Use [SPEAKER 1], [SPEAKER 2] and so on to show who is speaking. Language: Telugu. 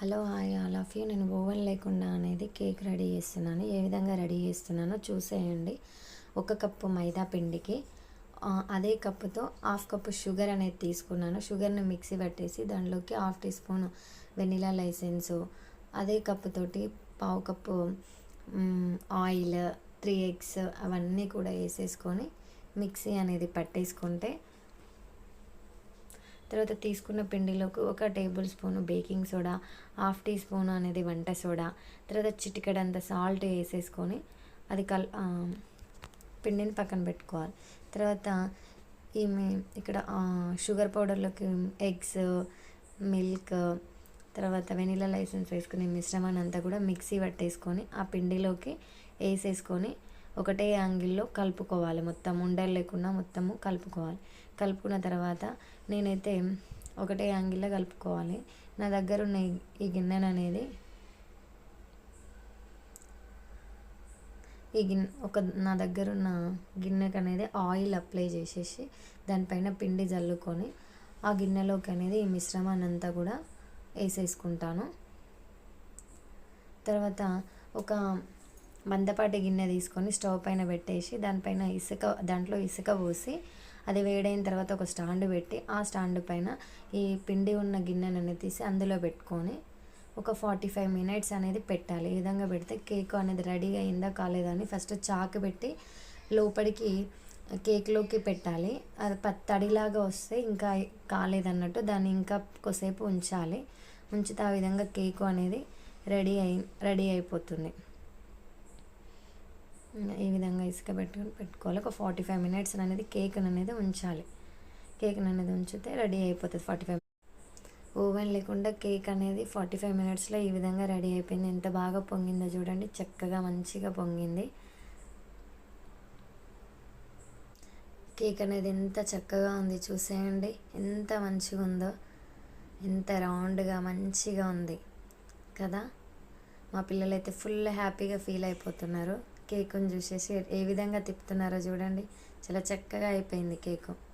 [SPEAKER 1] Hello hi all of you. నేను ఓవెన్ లేకుండా అనేది కేక్ రెడీ చేస్తున్నాను. ఏ విధంగా రెడీ చేస్తున్నానో చూసేయండి. ఒక కప్పు మైదా పిండికి అదే కప్పుతో హాఫ్ కప్పు షుగర్ అనేది తీసుకున్నాను. షుగర్ని మిక్సీ పట్టేసి దాంట్లోకి half tea spoon vanilla essence అదే కప్పుతోటి పావు కప్పు ఆయిల్ త్రీ ఎగ్స్ అవన్నీ కూడా వేసేసుకొని మిక్సీ అనేది పట్టేసుకుంటే తర్వాత తీసుకున్న పిండిలోకి ఒక table spoon baking soda half tea spoon అనేది వంట సోడా తర్వాత చిటికెడంత సాల్ట్ వేసేసుకొని అది కల్ పిండిని పక్కన పెట్టుకోవాలి. తర్వాత ఈమె ఇక్కడ షుగర్ పౌడర్లోకి ఎగ్స్ మిల్క్ తర్వాత వెనిలా లైసెన్స్ వేసుకునే మిశ్రమాన్ని అంతా కూడా మిక్సీ పట్టేసుకొని ఆ పిండిలోకి వేసేసుకొని ఒకటే యాంగిల్లో కలుపుకోవాలి. మొత్తం ఉండలు లేకుండా మొత్తము కలుపుకోవాలి. కలుపుకున్న తర్వాత నేనైతే ఒకటే యాంగిల్లో కలుపుకోవాలి. నా దగ్గర ఉన్న ఈ- గిన్నెను అనేది ఈ గిన్నె ఒక నా దగ్గర ఉన్న గిన్నెకి అనేది ఆయిల్ అప్లై చేసేసి దానిపైన పిండి జల్లుకొని ఆ గిన్నెలోకి అనేది ఈ మిశ్రమాన్ని అంతా కూడా వేసేసుకుంటాను. తర్వాత ఒక మందపాటి గిన్నె తీసుకొని స్టవ్ పైన పెట్టేసి దానిపైన ఇసుక దాంట్లో ఇసుక పోసి అది వేడైన తర్వాత ఒక స్టాండ్ పెట్టి ఆ స్టాండ్ పైన ఈ పిండి ఉన్న గిన్నెనని తీసి అందులో పెట్టుకొని ఒక ఫార్టీ ఫైవ్ మినిట్స్ అనేది పెట్టాలి. ఈ విధంగా పెడితే కేక్ అనేది రెడీ అయిందా కాలేదా అని ఫస్ట్ చాకు పెట్టి లోపలికి కేక్లోకి పెట్టాలి. అది ప- తడిలాగా వస్తే ఇంకా కాలేదన్నట్టు దాన్ని ఇంకా కొద్దిసేపు ఉంచాలి. ఉంచితే ఆ విధంగా కేకు అనేది రెడీ అయి రెడీ అయిపోతుంది. ఈ విధంగా ఇసుక పెట్టుకొని పెట్టుకోవాలి? ఒక ఫార్టీ ఫైవ్ మినిట్స్ అనేది కేక్ అనేది ఉంచాలి. కేక్ అనేది ఉంచితే రెడీ అయిపోతుంది ఫార్టీ ఫైవ్ ఓవెన్ లేకుండా కేక్ అనేది ఫార్టీ ఫైవ్ మినిట్స్లో ఈ విధంగా రెడీ అయిపోయింది. ఎంత బాగా పొంగిందో చూడండి. చక్కగా మంచిగా పొంగింది. కేక్ అనేది ఎంత చక్కగా ఉంది చూసేయండి. ఎంత మంచిగా ఉందో. ఎంత రౌండ్గా మంచిగా ఉంది. కదా? మా పిల్లలైతే ఫుల్ హ్యాపీగా ఫీల్ అయిపోతున్నారు. కేకుని చూసేసి ఏ విధంగా తిప్పుతున్నారో చూడండి. చాలా చక్కగా అయిపోయింది కేకు.